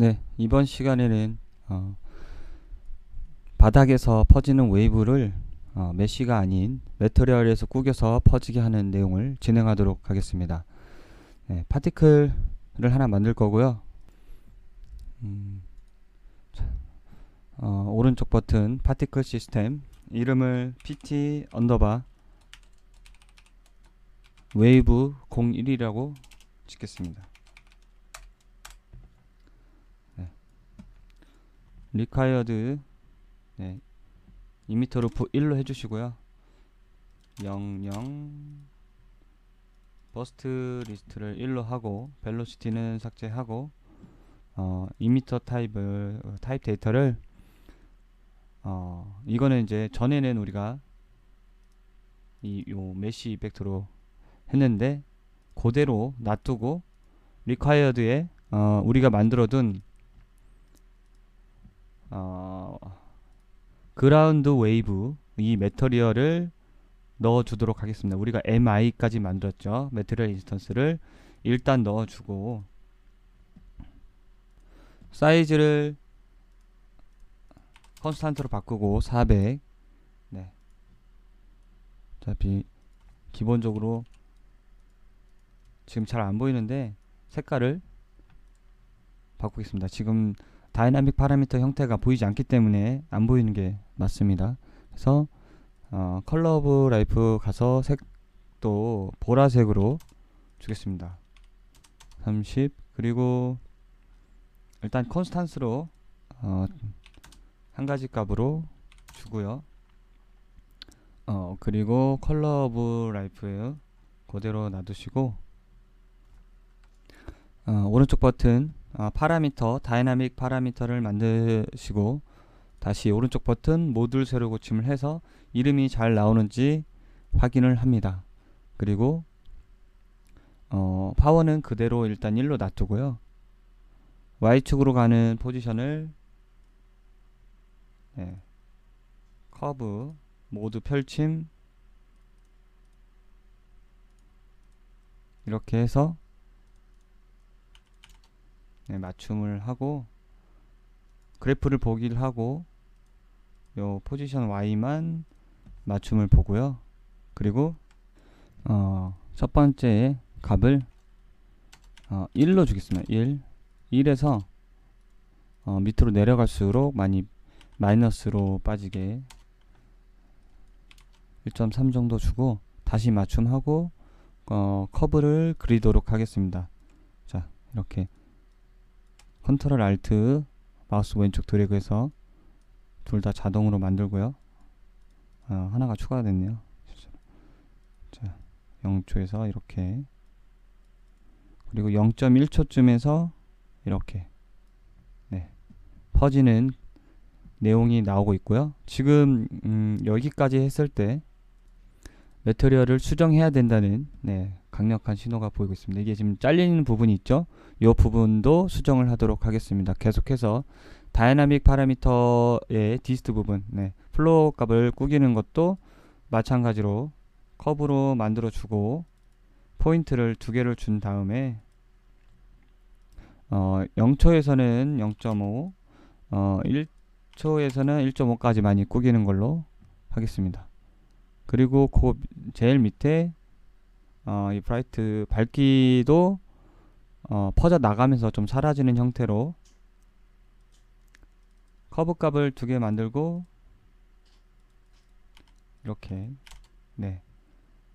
네, 이번 시간에는 어, 바닥에서 퍼지는 웨이브를 어, 메쉬가 아닌 매터리얼에서 꾸겨서 퍼지게 하는 내용을 진행하도록 하겠습니다. 네, 파티클을 하나 만들 거고요. 음, 자, 어, 오른쪽 버튼 파티클 시스템 이름을 pt 언더바 웨이브 01이라고 짓겠습니다. Required 네, 이미터 루프 1로 해주시고요. 00 버스트 리스트를 1로 하고 벨로시티는 삭제하고 어, 이미터 타입을 어, 타입 데이터를 어, 이거는 이제 전에는 우리가 이 요 메시 이펙트로 했는데 그대로 놔두고 required에 어, 우리가 만들어둔 어, 그라운드 웨이브 이 매터리얼을 넣어주도록 하겠습니다. 우리가 MI까지 만들었죠. 매트리얼 인스턴스를 일단 넣어주고 사이즈를 컨스탄트로 바꾸고 400 네. 어차피 기본적으로 지금 잘 안 보이는데 색깔을 바꾸겠습니다. 지금 다이나믹 파라미터 형태가 보이지 않기 때문에 안 보이는 게 맞습니다. 그래서 어, 컬러 오브 라이프 가서 색도 보라색으로 주겠습니다. 30 그리고 일단 컨스탄스로 어, 한 가지 값으로 주고요. 어, 그리고 컬러 오브 라이프 그대로 놔두시고 어, 오른쪽 버튼 어, 파라미터 다이나믹 파라미터를 만드시고 다시 오른쪽 버튼 모듈 세로 고침을 해서 이름이 잘 나오는지 확인을 합니다. 그리고 어, 파워는 그대로 일단 1로 놔두고요. Y축으로 가는 포지션을 네, 커브 모두 펼침 이렇게 해서 네, 맞춤을 하고 그래프를 보기를 하고 요 포지션 Y만 맞춤을 보고요. 그리고 어, 첫 번째 값을 어, 1로 주겠습니다. 1 1에서 어, 밑으로 내려갈수록 많이 마이너스로 빠지게 1.3 정도 주고 다시 맞춤하고 어, 커브를 그리도록 하겠습니다. 자 이렇게 컨트롤 알트 마우스 왼쪽 드래그해서 둘 다 자동으로 만들고요. 어, 하나가 추가됐네요. 자, 0초에서 이렇게 그리고 0.1초쯤에서 이렇게 네, 퍼지는 내용이 나오고 있고요. 지금 음, 여기까지 했을 때 매터리얼을 수정해야 된다는 네, 강력한 신호가 보이고 있습니다. 이게 지금 잘리는 부분이 있죠. 이 부분도 수정을 하도록 하겠습니다. 계속해서 다이나믹 파라미터의 디스트 부분, 네, 플로우 값을 꾸기는 것도 마찬가지로 커브로 만들어 주고 포인트를 두 개를 준 다음에 어, 0초에서는 0.5, 어, 1초에서는 1.5까지 많이 꾸기는 걸로 하겠습니다. 그리고 그 제일 밑에 어, 이 브라이트 밝기도 어, 퍼져 나가면서 좀 사라지는 형태로 커브 값을 두 개 만들고 이렇게 네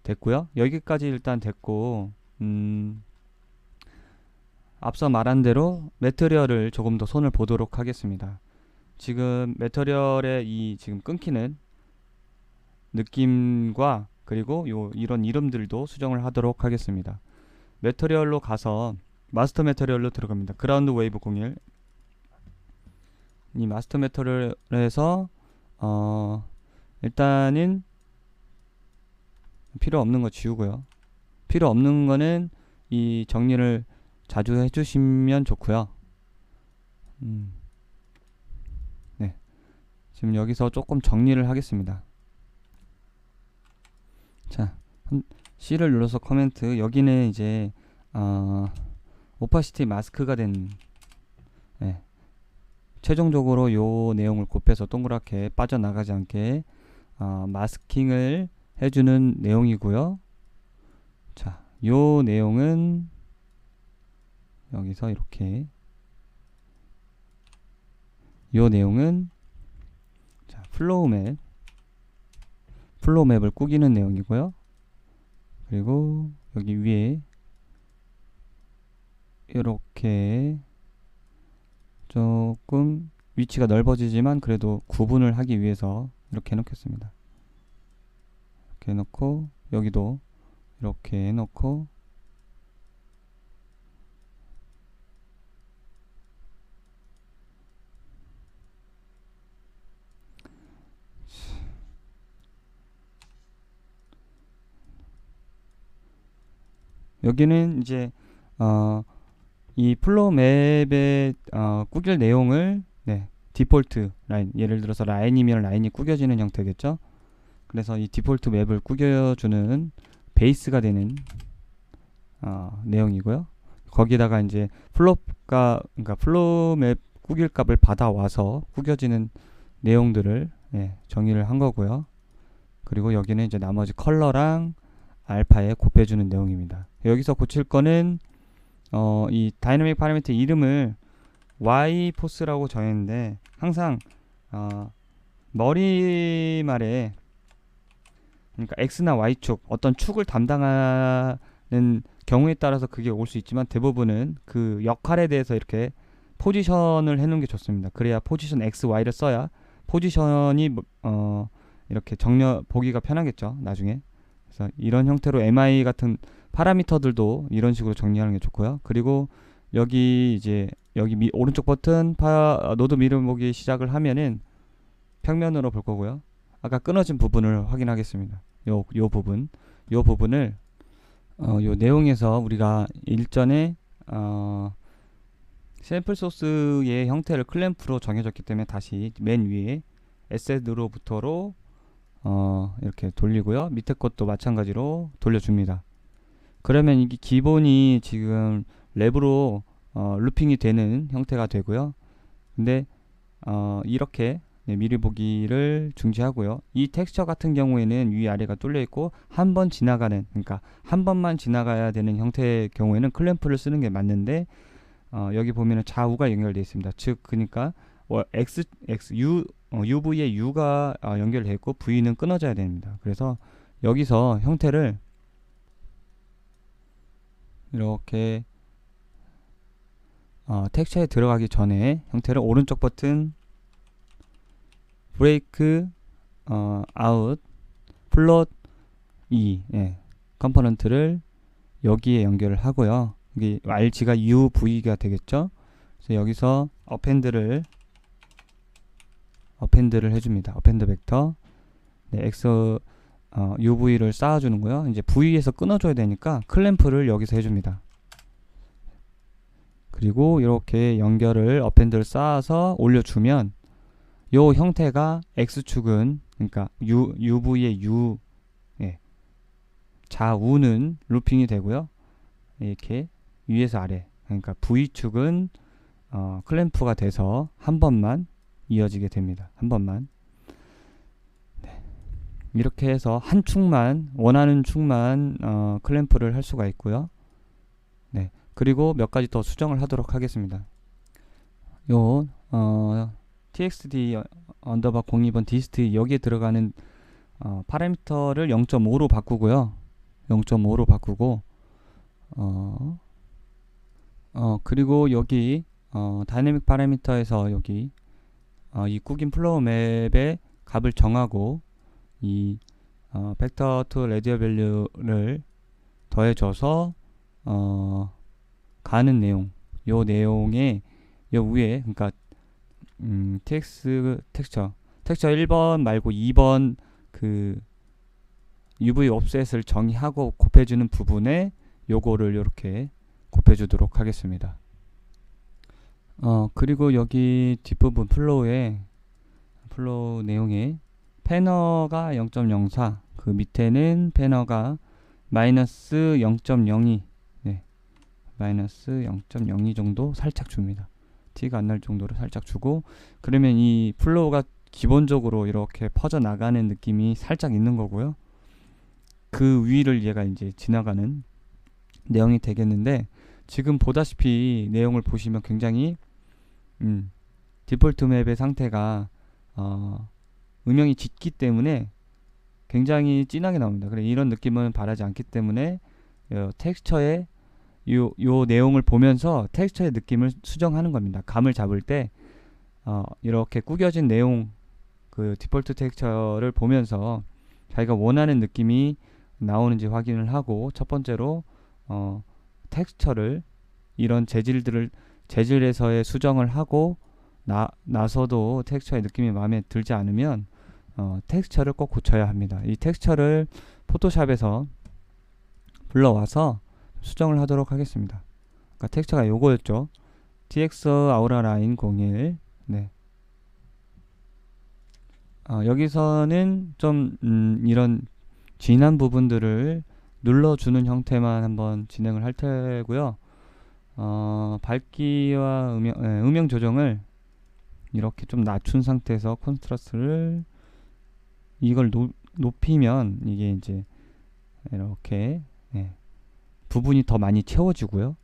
됐고요. 여기까지 일단 됐고 음 앞서 말한 대로 매트리얼을 조금 더 손을 보도록 하겠습니다. 지금 매트리얼의 이 지금 끊기는 느낌과 그리고 요 이런 이름들도 수정을 하도록 하겠습니다. 매터리얼로 가서 마스터 매터리얼로 들어갑니다. 그라운드 웨이브 01. 이 마스터 매터리얼에서 어 일단은 필요 없는 거 지우고요. 필요 없는 거는 이 정리를 자주 해주시면 좋고요. 음. 네. 지금 여기서 조금 정리를 하겠습니다. 자, C를 눌러서 커멘트. 여기는 이제 어, 오파시티 마스크가 된 예. 최종적으로 요 내용을 곱해서 동그랗게 빠져나가지 않게 어, 마스킹을 해주는 내용이고요. 자, 요 내용은 여기서 이렇게 요 내용은 자, 플로우 맵 플로우 맵을 꾸기는 내용이고요. 그리고 여기 위에 이렇게 조금 위치가 넓어지지만 그래도 구분을 하기 위해서 이렇게 해놓겠습니다. 이렇게 해놓고 여기도 이렇게 해놓고 여기는 이제 어, 이 플로우 맵의 어, 꾸길 내용을 네, 디폴트 라인 예를 들어서 라인이면 라인이 꾸겨지는 형태겠죠. 그래서 이 디폴트 맵을 꾸겨주는 베이스가 되는 어, 내용이고요. 거기다가 이제 플롭가 그러니까 플로우 맵 꾸길 값을 받아와서 꾸겨지는 내용들을 예, 정의를 한 거고요. 그리고 여기는 이제 나머지 컬러랑 알파에 곱해주는 내용입니다. 여기서 고칠 거는 어, 이 다이내믹 파라미터 이름을 y 포스라고 정했는데 항상 어, 머리말에 그러니까 x나 y축 어떤 축을 담당하는 경우에 따라서 그게 올 수 있지만 대부분은 그 역할에 대해서 이렇게 포지션을 해놓은 게 좋습니다. 그래야 포지션 x, y를 써야 포지션이 뭐, 어, 이렇게 정렬 보기가 편하겠죠. 나중에 그래서 이런 형태로 mi 같은 파라미터들도 이런 식으로 정리하는 게 좋고요. 그리고 여기 이제 여기 미, 오른쪽 버튼 파, 노드 미름 보기 시작을 하면은 평면으로 볼 거고요. 아까 끊어진 부분을 확인하겠습니다. 요, 요 부분, 요 부분을 어, 요 내용에서 우리가 일전에 어, 샘플 소스의 형태를 클램프로 정해졌기 때문에 다시 맨 위에 에셋으로부터로 어, 이렇게 돌리고요. 밑에 것도 마찬가지로 돌려줍니다. 그러면 이게 기본이 지금 랩으로 어, 루핑이 되는 형태가 되고요. 근데 어, 이렇게 네, 미리 보기를 중지하고요. 이 텍스처 같은 경우에는 위아래가 뚫려 있고 한 번 지나가는 그러니까 한 번만 지나가야 되는 형태의 경우에는 클램프를 쓰는 게 맞는데 어, 여기 보면은 좌우가 연결되어 있습니다. 즉 그러니까 어, x x u 어, UV에 U가 어, 연결되어 있고 V는 끊어져야 됩니다. 그래서 여기서 형태를 이렇게 어, 텍스처에 들어가기 전에 형태를 오른쪽 버튼 브레이크 어, 아웃 플롯 2 예, 컴포넌트를 여기에 연결을 하고요. 여기 RG가 UV가 되겠죠. 그래서 여기서 어펜드를 어펜드를 해줍니다. 어펜드 벡터 네, X 어, UV를 쌓아주는 거요. 이제 V에서 끊어줘야 되니까 클램프를 여기서 해줍니다. 그리고 이렇게 연결을 어펜드를 쌓아서 올려주면 요 형태가 X축은 그러니까 U, UV의 U 예. 좌우는 루핑이 되고요. 이렇게 위에서 아래 그러니까 V축은 어, 클램프가 돼서 한 번만 이어지게 됩니다. 한 번만 네. 이렇게 해서 한 축만 원하는 축만 어, 클램프를 할 수가 있고요. 네. 그리고 몇 가지 더 수정을 하도록 하겠습니다. 요 어, txd 언더바 02번 디스트 여기에 들어가는 어, 파라미터를 0.5로 바꾸고요. 0.5로 바꾸고 어, 어 그리고 여기 어, 다이내믹 파라미터에서 여기 어, 이 꾸긴 플로우 맵의 값을 정하고 이 어, 벡터 투 레디어 밸류를 더해줘서 어, 가는 내용 요 내용에 요 위에 그러니까 음, tx 텍스처 텍스처 1번 말고 2번 그 UV 옵셋을 정의하고 곱해주는 부분에 요거를 이렇게 곱해주도록 하겠습니다. 어 그리고 여기 뒷부분 플로우에 플로우 내용에 패너가 0.04, 그 밑에는 패너가 마이너스 0.02, 네, 마이너스 0.02 정도 살짝 줍니다. 티가 안 날 정도로 살짝 주고 그러면 이 플로우가 기본적으로 이렇게 퍼져 나가는 느낌이 살짝 있는 거고요. 그 위를 얘가 이제 지나가는 내용이 되겠는데 지금 보다시피 내용을 보시면 굉장히 음, 디폴트 맵의 상태가 어, 음영이 짙기 때문에 굉장히 진하게 나옵니다. 그래 이런 느낌은 바라지 않기 때문에 어, 텍스처의 요, 요 내용을 보면서 텍스처의 느낌을 수정하는 겁니다. 감을 잡을 때 어, 이렇게 구겨진 내용 그 디폴트 텍스처를 보면서 자기가 원하는 느낌이 나오는지 확인을 하고 첫 번째로 어, 텍스처를 이런 재질들을 재질에서의 수정을 하고 나, 나서도 텍스처의 느낌이 마음에 들지 않으면 어, 텍스처를 꼭 고쳐야 합니다. 이 텍스처를 포토샵에서 불러와서 수정을 하도록 하겠습니다. 그러니까 텍스처가 요거였죠. tx 아우라 라인 01 네. 어, 여기서는 좀 음, 이런 진한 부분들을 눌러주는 형태만 한번 진행을 할 테고요. 어, 밝기와 음영, 예, 음영 조정을 이렇게 좀 낮춘 상태에서 콘트라스트를 이걸 노, 높이면 이게 이제 이렇게 예, 부분이 더 많이 채워지고요.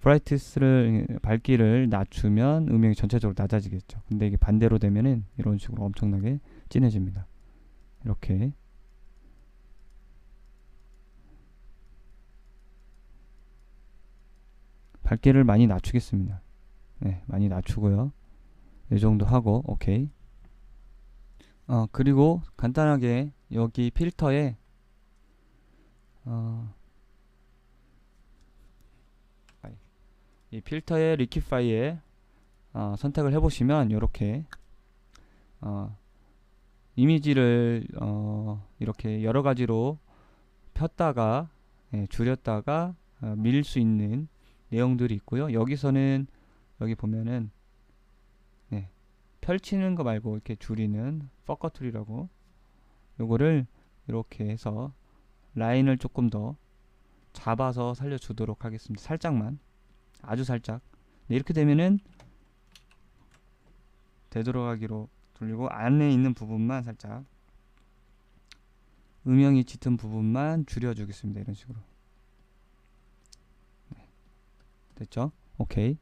브라이트스를 밝기를 낮추면 음영이 전체적으로 낮아지겠죠. 근데 이게 반대로 되면은 이런 식으로 엄청나게 진해집니다. 이렇게 밝기를 많이 낮추겠습니다. 네, 많이 낮추고요. 이 정도 하고 오케이. 어, 그리고 간단하게 여기 필터에 어, 이 필터의 리퀴파이에 어, 선택을 해보시면 이렇게 어, 이미지를 어, 이렇게 여러 가지로 폈다가 예, 줄였다가 어, 밀수 있는 내용들이 있고요. 여기서는 여기 보면은 네, 펼치는 거 말고 이렇게 줄이는 퍼커툴이라고 요거를 이렇게 해서 라인을 조금 더 잡아서 살려주도록 하겠습니다. 살짝만 아주 살짝 네, 이렇게 되면은 되돌아가기로 돌리고 안에 있는 부분만 살짝 음영이 짙은 부분만 줄여주겠습니다. 이런 식으로 네. 됐죠? 오케이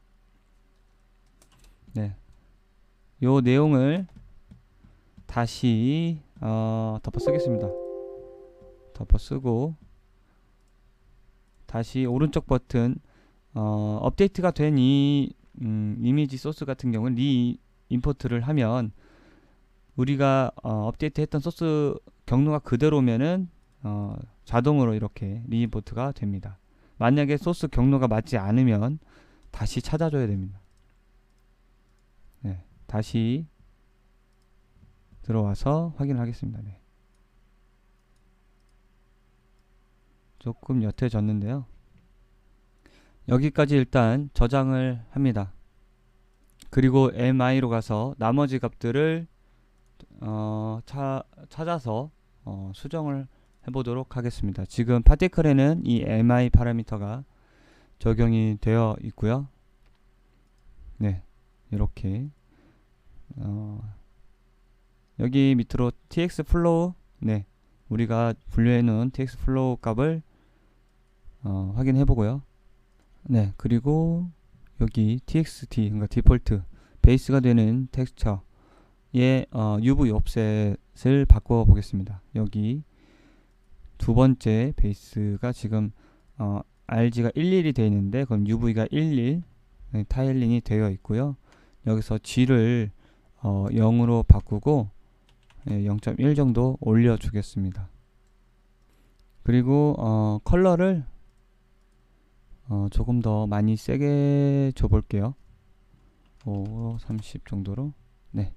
네. 요 내용을 다시 어, 덮어 쓰겠습니다. 덮어 쓰고 다시 오른쪽 버튼 어, 업데이트가 된이 음, 이미지 소스 같은 경우는 리 임포트를 하면 우리가 어, 업데이트 했던 소스 경로가 그대로면은 어, 자동으로 이렇게 리임포트가 됩니다. 만약에 소스 경로가 맞지 않으면 다시 찾아줘야 됩니다. 네, 다시 들어와서 확인을 하겠습니다. 네. 조금 옅어졌는데요. 여기까지 일단 저장을 합니다. 그리고 MI로 가서 나머지 값들을 어, 차, 찾아서 어, 수정을 해보도록 하겠습니다. 지금 파티클에는 이 MI 파라미터가 적용이 되어 있고요. 네, 이렇게 어, 여기 밑으로 tx 플로우 네, 우리가 분류해 놓은 tx 플로우 값을 어, 확인해 보고요. 네, 그리고 여기 txt 그러니까 디폴트 베이스가 되는 텍스처의 어, UV 옵셋을 바꿔 보겠습니다. 여기 두 번째 베이스가 지금 어, RG가 11이 되어 있는데 그럼 UV가 11 네, 타일링이 되어 있고요. 여기서 G를 어, 0으로 바꾸고 네, 0.1 정도 올려 주겠습니다. 그리고 어, 컬러를 어, 조금 더 많이 세게 줘 볼게요. 5, 30 정도로? 네.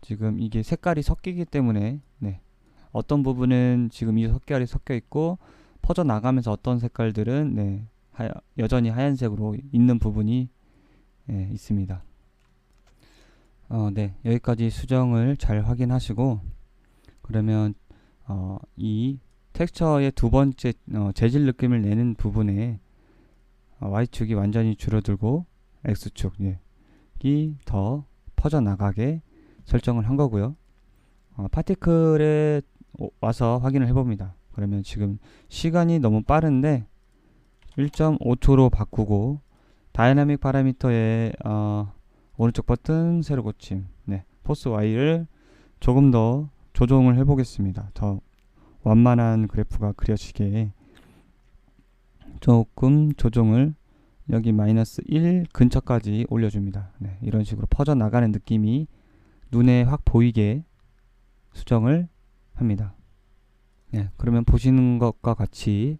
지금 이게 색깔이 섞이기 때문에 네. 어떤 부분은 지금 이 색깔이 섞여 있고 퍼져 나가면서 어떤 색깔들은 네 하, 여전히 하얀색으로 있는 부분이 네, 있습니다 어, 네 여기까지 수정을 잘 확인하시고 그러면 어, 이 텍스처의 두 번째 어, 재질 느낌을 내는 부분에 어, Y축이 완전히 줄어들고 X축 예. 이더 퍼져나가게 설정을 한 거고요. 어, 파티클에 오- 와서 확인을 해봅니다. 그러면 지금 시간이 너무 빠른데 1.5초로 바꾸고 다이나믹 파라미터의 어, 오른쪽 버튼 세로 고침 네, 포스 Y를 조금 더 조정을 해 보겠습니다. 더 완만한 그래프가 그려지게 조금 조정을 여기 마이너스 1 근처까지 올려줍니다. 네, 이런 식으로 퍼져나가는 느낌이 눈에 확 보이게 수정을 합니다. 네, 그러면 보시는 것과 같이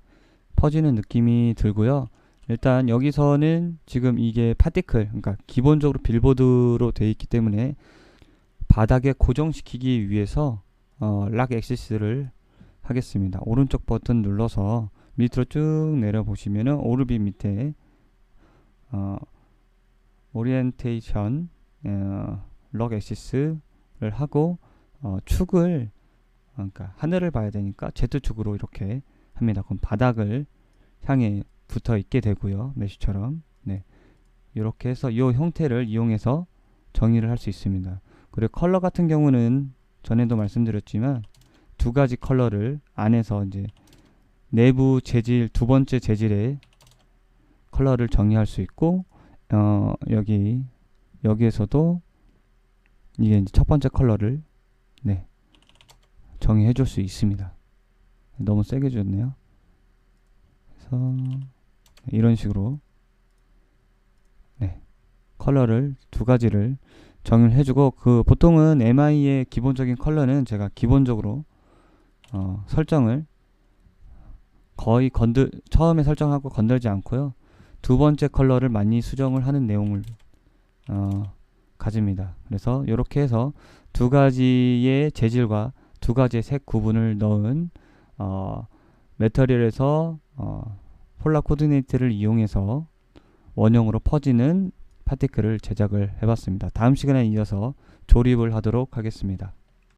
퍼지는 느낌이 들고요. 일단 여기서는 지금 이게 파티클, 그러니까 기본적으로 빌보드로 되어 있기 때문에 바닥에 고정시키기 위해서 어, 락 액시스를 하겠습니다. 오른쪽 버튼 눌러서 밑으로 쭉 내려 보시면은 오르비 밑에 어, 오리엔테이션 어, 럭 액시스를 하고 어, 축을 어, 그러니까 하늘을 봐야 되니까 Z축으로 이렇게 합니다. 그럼 바닥을 향해 붙어 있게 되고요. 메쉬처럼. 네. 이렇게 해서 이 형태를 이용해서 정의를 할 수 있습니다. 그리고 컬러 같은 경우는 전에도 말씀드렸지만 두 가지 컬러를 안에서 이제 내부 재질 두 번째 재질의 컬러를 정의할 수 있고 어 여기 여기에서도 이게 이제 첫 번째 컬러를 네 정의해 줄 수 있습니다. 너무 세게 줬네요. 그래서 이런 식으로 네 컬러를 두 가지를 정의를 해주고 그 보통은 MI의 기본적인 컬러는 제가 기본적으로 어, 설정을 거의 건들 처음에 설정하고 건들지 않고요 두 번째 컬러를 많이 수정을 하는 내용을 어, 가집니다. 그래서 이렇게 해서 두 가지의 재질과 두 가지의 색 구분을 넣은 어, 메터리얼에서 어, 폴라 코디네이트를 이용해서 원형으로 퍼지는 파티클을 제작을 해봤습니다. 다음 시간에 이어서 조립을 하도록 하겠습니다.